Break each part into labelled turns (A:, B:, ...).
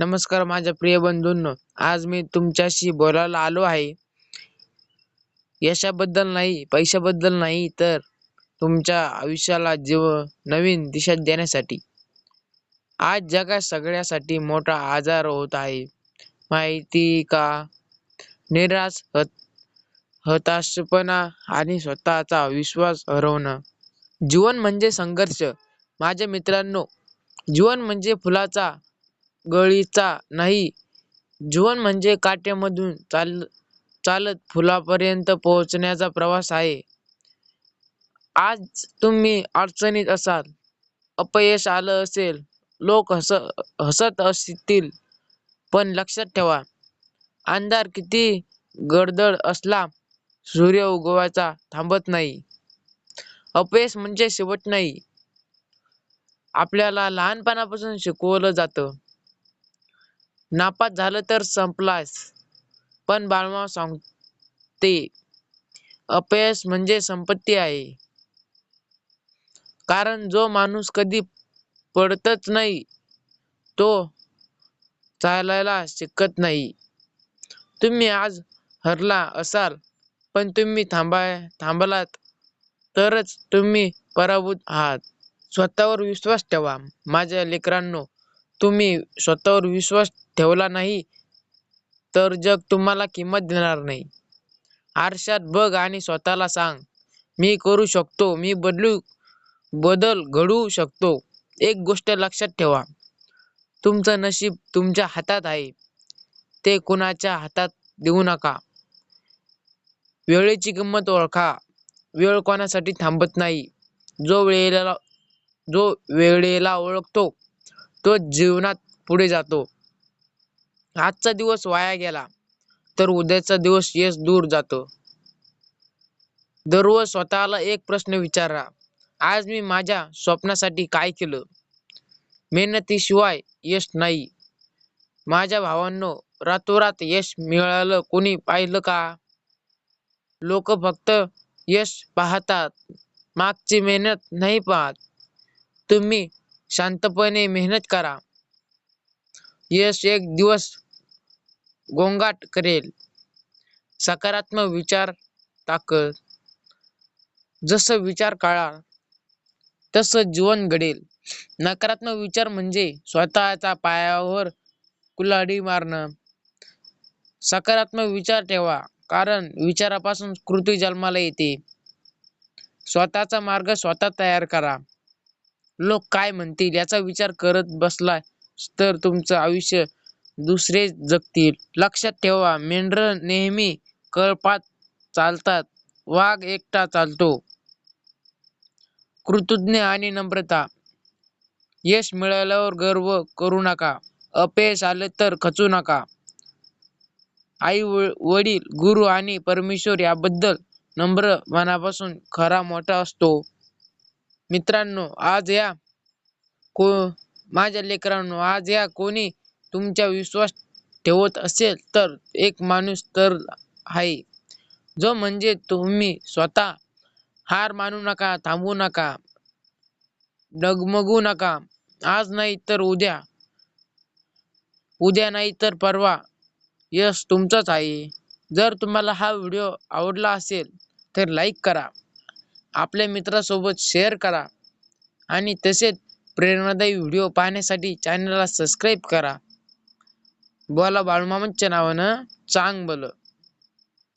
A: नमस्कार माझ्या प्रिय बंधूंनो आज मी तुमच्याशी बोलायला आलो आहे. यशाबद्दल नाही पैशाबद्दल नाही तर तुमच्या आयुष्याला जीव नवीन दिशा देण्यासाठी. आज जगात सगळ्यासाठी मोठा आजार होत आहे. माहिती का? निराश हत हताशपणा आणि स्वतःचा विश्वास हरवणं. जीवन म्हणजे संघर्ष. माझ्या मित्रांनो जीवन म्हणजे फुलाचा गळीचा नाही. जीवन म्हणजे काट्यामधून चाल चालत फुलापर्यंत पोहोचण्याचा प्रवास आहे. आज तुम्ही अडचणीत असाल अपयश आलं असेल लोक हस हसत असतील पण लक्षात ठेवा अंधार किती गडदड असला सूर्य उगवायचा थांबत नाही. अपयश म्हणजे शेवट नाही. आपल्याला लहानपणापासून शिकवलं जातं. नापास झालं तर संपलास पण बाळमाव सांगते अपयश म्हणजे संपत्ती आहे. कारण जो माणूस कधी पडतच नाही तो चालायला शिकत नाही. तुम्ही आज हरला असाल पण तुम्ही थांबाय थांबलात तरच तुम्ही पराभूत आहात. स्वतःवर विश्वास ठेवा माझ्या लेकरांनो. तुम्ही स्वतःवर विश्वास ठेवला नाही तर जग तुम्हाला किंमत देणार नाही. आरशात बघ आणि स्वतःला सांग मी करू शकतो मी बदलू बदल घडू शकतो. एक गोष्ट लक्षात ठेवा तुमचं नशीब तुमच्या हातात आहे ते कुणाच्या हातात देऊ नका. वेळेची किंमत ओळखा वेळ कोणासाठी थांबत नाही जो वेळेला जो वेळेला ओळखतो. तो जीवनात पुढे जातो. आजचा दिवस वाया गेला तर उद्याचा दिवस यश दूर जातो. दररोज स्वतःला एक प्रश्न विचारा आज मी माझ्या स्वप्नासाठी काय केलं? मेहनतीशिवाय यश नाही. माझ्या भावांनो रातोरात यश मिळालं कोणी पाहिलं का? लोक फक्त यश पाहतात मागची मेहनत नाही पाहत. तुम्ही शांतपणे मेहनत करा. यश एक दिवस गोंगाट करेल. सकारात्मक विचार ताकद. जसं विचार काळा तसं जीवन घडेल. नकारात्मक विचार म्हणजे स्वतःच्या पायावर कुल्हाडी मारणं. सकारात्मक विचार ठेवा कारण विचारापासून कृती जन्माला येते. स्वतःचा मार्ग स्वतः तयार करा. लोक काय म्हणतील याचा विचार करत बसला तर तुमचं आयुष्य दुसरे जगतील. लक्षात ठेवा मेंढर नेहमी कळपात चालतात. वाघ एकटा चालतो. कृतज्ञ आणि नम्रता. यश मिळाल्यावर गर्व करू नका. अपयश आले तर खचू नका. आई वडील गुरु आणि परमेश्वर याबद्दल नम्र मनापासून खरा मोठा असतो. मित्रांनो आज या को माझ्या लेकरांनो आज या कोणी तुमच्या विश्वास ठेवत असेल तर एक माणूस तर आहे. जो म्हणजे तुम्ही स्वतः हार मानू नका थांबू नका डगमगू नका. आज नाही तर उद्या. उद्या नाही तर परवा. यश तुमचंच आहे. जर तुम्हाला हा व्हिडिओ आवडला असेल तर लाईक करा. आपल्या मित्रासोबत शेअर करा. आणि तसेच प्रेरणादायी व्हिडिओ पाहण्यासाठी चॅनलला सबस्क्राईब करा. बोला बाळूमामांच्या नावानं चांग बोल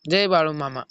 A: जय बाळूमामा.